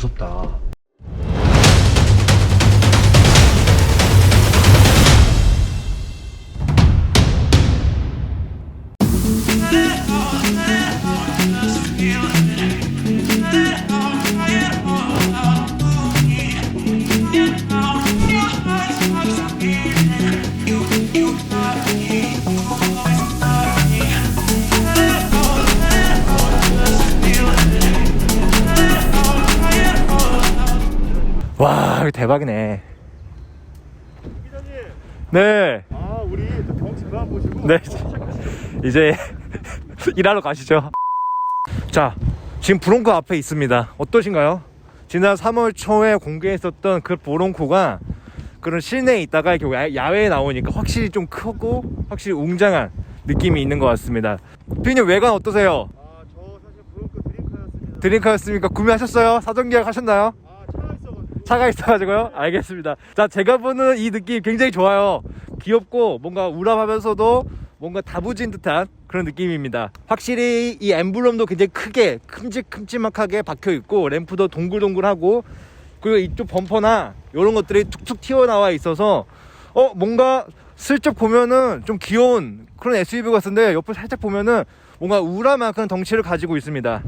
무섭다. 와, 이거 대박이네. 기자님, 네. 아 우리 저 경치 그만 보시고 네. 이제 일하러 가시죠. 자, 지금 브롱코 앞에 있습니다. 어떠신가요? 지난 3월 초에 공개했었던 그 브롱코가 그런 실내에 있다가 이렇게 야- 야외에 나오니까 확실히 좀 크고 확실히 웅장한 느낌이 있는 것 같습니다. 피디님 외관 어떠세요? 아 저 사실 브로크 드링크였습니다. 드링크였습니까? 구매하셨어요? 사전 계약 하셨나요? 차가 있어가지고요. 알겠습니다. 자, 제가 보는 이 느낌 굉장히 좋아요. 귀엽고 뭔가 우람하면서도 뭔가 다부진 듯한 그런 느낌입니다. 확실히 이 엠블럼도 굉장히 크게 큼직큼직하게 박혀 있고 램프도 동글동글하고 그리고 이쪽 범퍼나 이런 것들이 툭툭 튀어나와 있어서 어 뭔가 슬쩍 보면은 좀 귀여운 그런 SUV 같은데 옆을 살짝 보면은 뭔가 우람한 그런 덩치를 가지고 있습니다.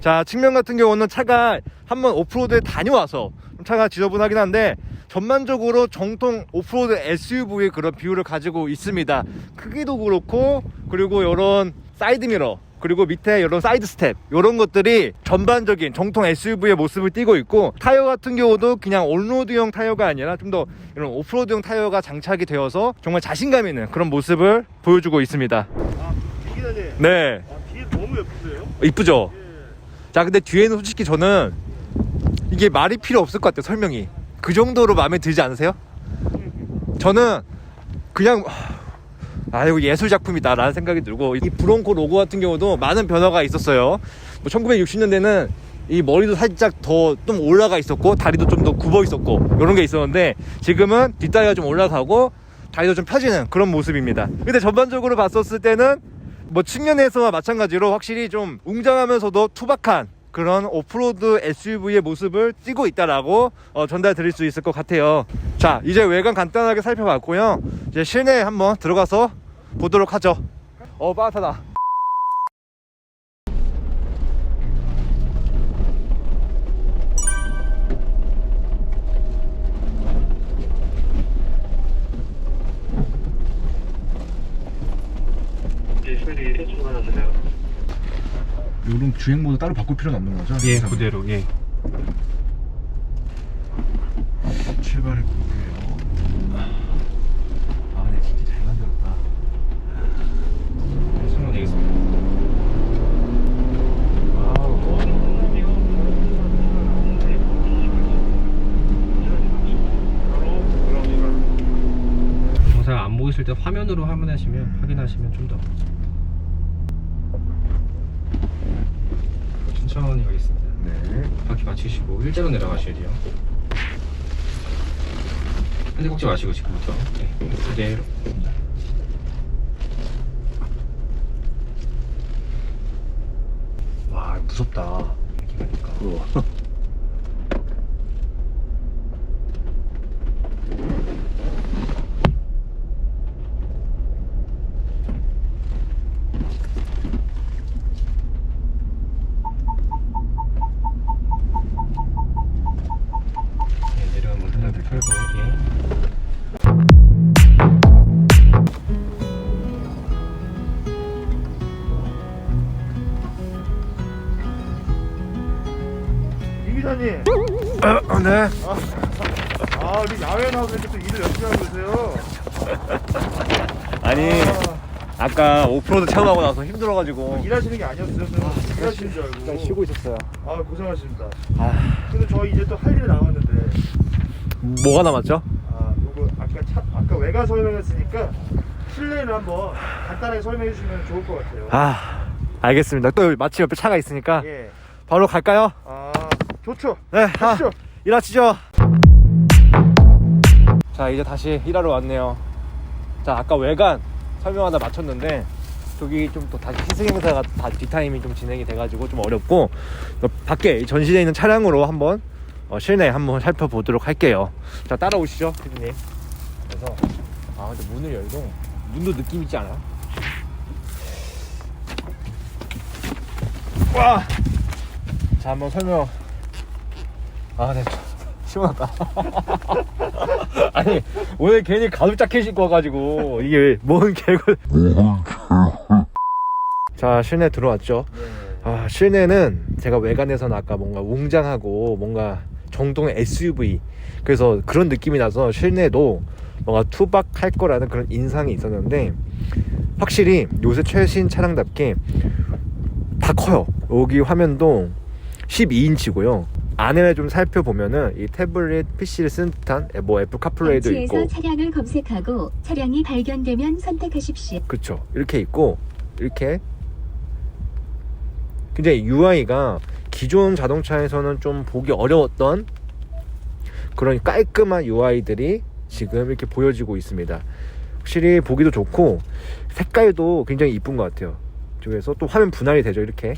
자 측면 같은 경우는 차가 한번 오프로드에 다녀와서 좀 차가 지저분하긴 한데 전반적으로 정통 오프로드 SUV의 그런 비율을 가지고 있습니다. 크기도 그렇고 그리고 이런 사이드 미러 그리고 밑에 이런 사이드 스텝 이런 것들이 전반적인 정통 SUV의 모습을 띠고 있고 타이어 같은 경우도 그냥 온로드용 타이어가 아니라 좀 더 이런 오프로드용 타이어가 장착이 되어서 정말 자신감 있는 그런 모습을 보여주고 있습니다. 아 네, 아 뒤에 너무 예쁘세요? 이쁘죠? 예. 자 근데 뒤에는 솔직히 저는 이게 말이 필요 없을 것 같아요 설명이. 그 정도로 마음에 들지 않으세요? 저는 그냥 아 이거 예술 작품이다 라는 생각이 들고 이 브론코 로고 같은 경우도 많은 변화가 있었어요. 뭐 1960년대는 이 머리도 살짝 더 좀 올라가 있었고 다리도 좀 더 굽어 있었고 이런 게 있었는데 지금은 뒷다리가 좀 올라가고 다리도 좀 펴지는 그런 모습입니다. 근데 전반적으로 봤었을 때는 뭐 측면에서와 마찬가지로 확실히 좀 웅장하면서도 투박한 그런 오프로드 SUV의 모습을 띠고 있다라고 어, 전달 드릴 수 있을 것 같아요. 자, 이제 외관 간단하게 살펴봤고요. 이제 실내에 한번 들어가서 보도록 하죠. 어, 빠듯하다. 예, 실리 출발하세요. 주행 모드 따로 바꿀 필요는 없는 거죠? 예, 그대로 예. 출발을 볼게요. 아, 네, 진짜 잘 만들었다. 손을 내겠습니다. 와우. 영상 안 보이실 때 화면으로 화면하시면 확인하시면 좀 더 천천히 가겠습니다. 네. 바퀴 맞추시고 일자로 내려가셔야 돼요. 핸들 꺾지 마시고 지금부터. 네, 그대로. 와, 무섭다. 이렇게 가니까 이 기자님. 어, 네. 아 우리 야외 나와서 이렇게 또 일을 열심히 하고 계세요. 아니, 아, 아까 오프로드 체험하고 나서 힘들어가지고 일하시는 게 아니었어요. 저는 일하시는 줄 알고. 잠깐 쉬고 있었어요. 아 고생하십니다. 아, 근데 저 이제 또 할 일이 남았는데. 뭐가 남았죠? 아 요거 아까 차 아까 외관 설명했으니까 실내를 한번 간단하게 설명해 주시면 좋을 것 같아요. 아, 알겠습니다. 또 마치 옆에 차가 있으니까 예. 바로 갈까요? 아 좋죠. 네, 아, 가시죠. 일하시죠. 자, 이제 다시 일하러 왔네요. 자, 아까 외관 설명하다 마쳤는데 저기 좀 또 다시 희생 행사가 다 뒷타임이 좀 진행이 돼가지고 좀 어렵고 어, 밖에 이 전시돼 있는 차량으로 한번 어, 실내 한번 살펴보도록 할게요. 자 따라오시죠, 피디님. 그래서 아 근데 문을 열고 문도 느낌 있지 않아? 와. 자 한번 설명. 아 네. 시원하다. 아니 오늘 괜히 가죽 자켓 입고 와가지고 이게 뭔 개그. 자 실내 들어왔죠. 네. 아 실내는 제가 외관에서는 아까 뭔가 웅장하고 뭔가 정동의 SUV 그래서 그런 느낌이 나서 실내도 뭔가 투박할 거라는 그런 인상이 있었는데 확실히 요새 최신 차량답게 다 커요 여기 화면도 12인치고요 안에를 좀 살펴보면은 이 태블릿 PC를 쓴 듯한 뭐 애플 카플레이도 있고 차량을 검색하고 차량이 발견되면 선택하십시오. 그쵸. 이렇게 있고 이렇게 굉장히 UI가 기존 자동차에서는 좀 보기 어려웠던 그런 깔끔한 UI들이 지금 이렇게 보여지고 있습니다. 확실히 보기도 좋고 색깔도 굉장히 이쁜 것 같아요. 쪽에서 또 화면 분할이 되죠 이렇게.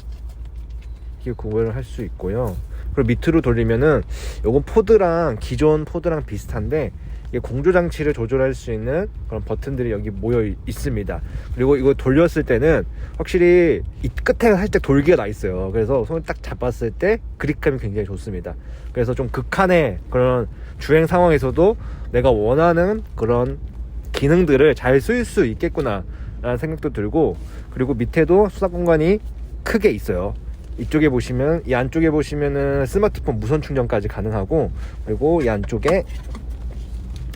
이렇게 구별을 할 수 있고요 그리고 밑으로 돌리면은 요건 포드랑 기존 포드랑 비슷한데 이게 공조 장치를 조절할 수 있는 그런 버튼들이 여기 모여 있- 있습니다. 그리고 이거 돌렸을 때는 확실히 이 끝에 살짝 돌기가 나 있어요. 그래서 손을 딱 잡았을 때 그립감이 굉장히 좋습니다. 그래서 좀 극한의 그런 주행 상황에서도 내가 원하는 그런 기능들을 잘 쓸 수 있겠구나 라는 생각도 들고 그리고 밑에도 수납 공간이 크게 있어요. 이쪽에 보시면 이 안쪽에 보시면은 스마트폰 무선 충전까지 가능하고 그리고 이 안쪽에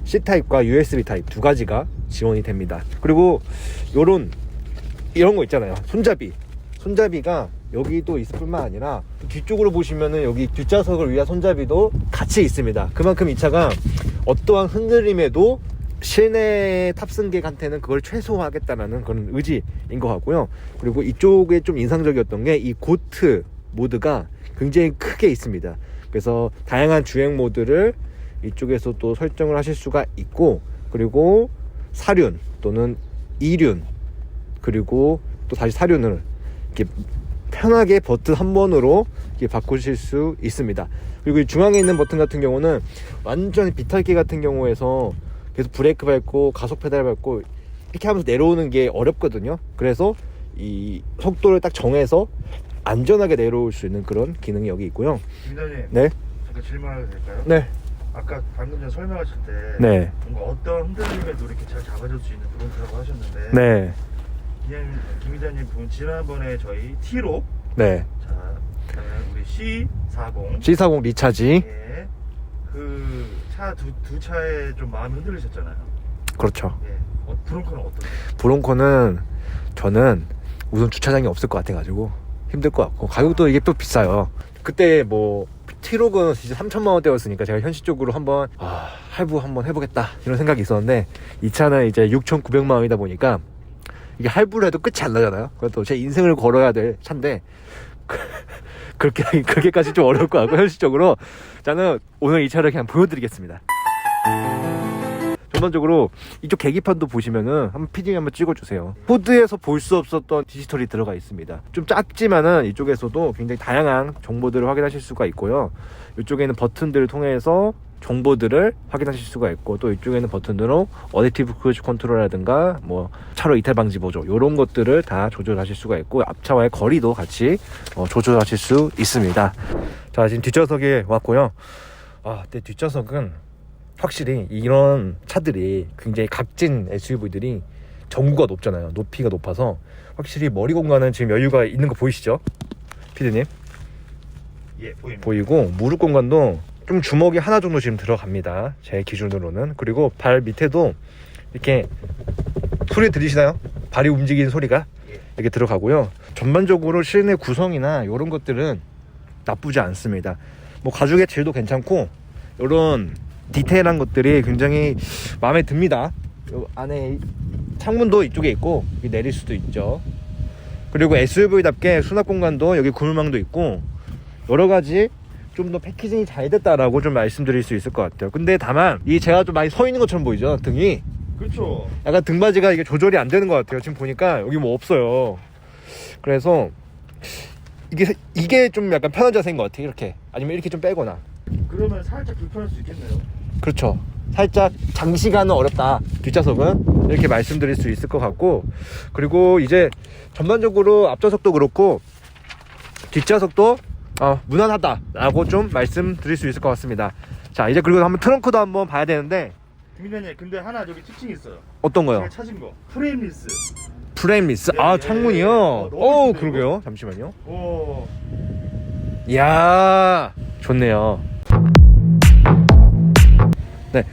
C 타입과 USB 타입 두 가지가 지원이 됩니다. 그리고 요런 이런 거 있잖아요. 손잡이. 손잡이가 여기도 있을 뿐만 아니라 뒤쪽으로 보시면은 여기 뒷좌석을 위한 손잡이도 같이 있습니다. 그만큼 이 차가 어떠한 흔들림에도 실내 탑승객한테는 그걸 최소화하겠다라는 그런 의지인 것 같고요. 그리고 이쪽에 좀 인상적이었던 게 이 고트 모드가 굉장히 크게 있습니다. 그래서 다양한 주행 모드를 이쪽에서 또 설정을 하실 수가 있고 그리고 사륜 또는 이륜 그리고 또 다시 사륜을 이렇게 편하게 버튼 한 번으로 이렇게 바꾸실 수 있습니다. 그리고 이 중앙에 있는 버튼 같은 경우는 완전히 비탈기 같은 경우에서 계속 브레이크 밟고 가속 페달 밟고 이렇게 하면서 내려오는 게 어렵거든요. 그래서 이 속도를 딱 정해서 안전하게 내려올 수 있는 그런 기능이 여기 있고요. 김단님 네, 잠깐 질문하도 될까요? 네, 아까 방금 전 설명하실 때 네, 뭔가 어떤 흔들림에도 이렇게 잘 잡아줄 수 있는 차라고 하셨는데 네, 그냥 김 기자님 분 지난번에 저희 T로 네. 자 그다음에 우리 C40 C40 리차지 예, 그 차 두 두 차에 좀 마음이 흔들리셨잖아요. 그렇죠. 예, 어, 브론코는 어떠세요? 브론코는 저는 우선 주차장이 없을 것 같아가지고 힘들 것 같고 가격도 이게 또 비싸요. 그때 뭐 티로그는 진짜 3천만 원대였으니까 제가 현실적으로 한번 아, 할부 한번 해보겠다 이런 생각이 있었는데 이 차는 이제 6,900만 원이다 보니까 이게 할부를 해도 끝이 안 나잖아요. 그것도 제 인생을 걸어야 될 차인데 그렇게 그렇게까지 좀 어려울 것 같고 현실적으로 저는 오늘 이 차를 그냥 보여드리겠습니다. 전반적으로 이쪽 계기판도 보시면은 한번 피딩 한번 찍어주세요. 포드에서 볼 수 없었던 디지털이 들어가 있습니다. 좀 작지만은 이쪽에서도 굉장히 다양한 정보들을 확인하실 수가 있고요. 이쪽에는 버튼들을 통해서 정보들을 확인하실 수가 있고 또 이쪽에는 버튼으로 어댑티브 크루즈 컨트롤이라든가 뭐 차로 이탈 방지 보조 이런 것들을 다 조절하실 수가 있고 앞차와의 거리도 같이 어, 조절하실 수 있습니다. 자 지금 뒷좌석에 왔고요. 아, 내 뒷좌석은 확실히 이런 차들이 굉장히 각진 SUV들이 전구가 높잖아요. 높이가 높아서 확실히 머리 공간은 지금 여유가 있는 거 보이시죠? 피디님 예, 보입니다. 보이고 무릎 공간도 좀 주먹이 하나 정도 지금 들어갑니다. 제 기준으로는 그리고 발 밑에도 이렇게 소리 들리시나요? 발이 움직이는 소리가 예. 이렇게 들어가고요. 전반적으로 실내 구성이나 이런 것들은 나쁘지 않습니다. 뭐 가죽의 질도 괜찮고 이런 디테일한 것들이 굉장히 마음에 듭니다. 요 안에 이- 창문도 이쪽에 있고 내릴 수도 있죠. 그리고 SUV답게 수납 공간도 여기 그물망도 있고 여러 가지 좀 더 패키징이 잘 됐다라고 좀 말씀드릴 수 있을 것 같아요. 근데 다만 이 제가 좀 많이 서 있는 것처럼 보이죠 등이 그렇죠. 약간 등받이가 이게 조절이 안 되는 것 같아요. 지금 보니까 여기 뭐 없어요. 그래서 이게 이게 좀 약간 편한 자세인 것 같아요. 이렇게 아니면 이렇게 좀 빼거나 그러면 살짝 불편할 수 있겠네요. 그렇죠. 살짝 장시간은 어렵다. 뒷좌석은 이렇게 말씀드릴 수 있을 것 같고 그리고 이제 전반적으로 앞좌석도 그렇고 뒷좌석도 어, 무난하다라고 좀 말씀드릴 수 있을 것 같습니다. 자 이제 그리고 한번 트렁크도 한번 봐야 되는데 김민현님 근데 하나 저기 특징이 있어요. 어떤 거요? 제가 찾은 거 프레임 리스. 프레임 리스. 예, 아 예, 창문이요. 예. 어, 너무 오 좋네요, 그러게요. 잠시만요. 오. 이야 좋네요. 네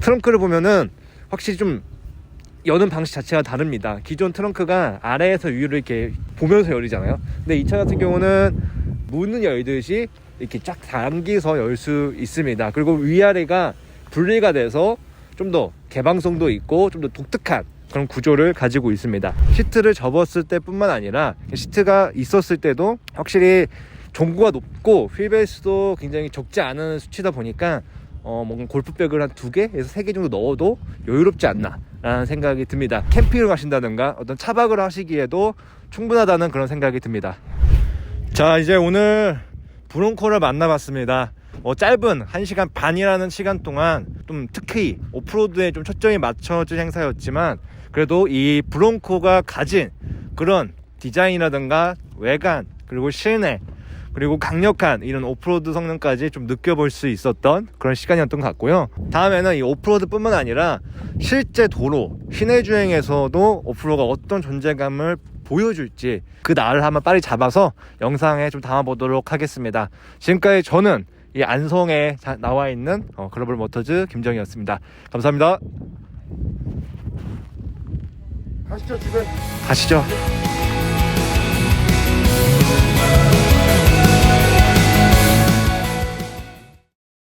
트렁크를 보면은 확실히 좀 여는 방식 자체가 다릅니다. 기존 트렁크가 아래에서 위로 이렇게 보면서 열리잖아요. 근데 이 차 같은 경우는 문을 열듯이 이렇게 쫙 당기서 열 수 있습니다. 그리고 위아래가 분리가 돼서 좀 더 개방성도 있고 좀 더 독특한 그런 구조를 가지고 있습니다. 시트를 접었을 때뿐만 아니라 시트가 있었을 때도 확실히 종구가 높고 휠베이스도 굉장히 적지 않은 수치다 보니까 어 뭔가 골프백을 한 두 개에서 세 개 정도 넣어도 여유롭지 않나라는 생각이 듭니다. 캠핑을 가신다든가 어떤 차박을 하시기에도 충분하다는 그런 생각이 듭니다. 자 이제 오늘 브론코를 만나봤습니다. 어, 짧은 1시간 반이라는 시간 동안 좀 특히 오프로드에 좀 초점이 맞춰진 행사였지만 그래도 이 브론코가 가진 그런 디자인이라든가 외관 그리고 실내 그리고 강력한 이런 오프로드 성능까지 좀 느껴볼 수 있었던 그런 시간이었던 것 같고요. 다음에는 이 오프로드뿐만 아니라 실제 도로 시내 주행에서도 오프로드가 어떤 존재감을 보여줄지 그 날을 한번 빨리 잡아서 영상에 좀 담아보도록 하겠습니다. 지금까지 저는 이 안성에 자- 나와 있는 어, 글로벌 모터즈 김정이었습니다. 감사합니다. 가시죠 집에. 가시죠.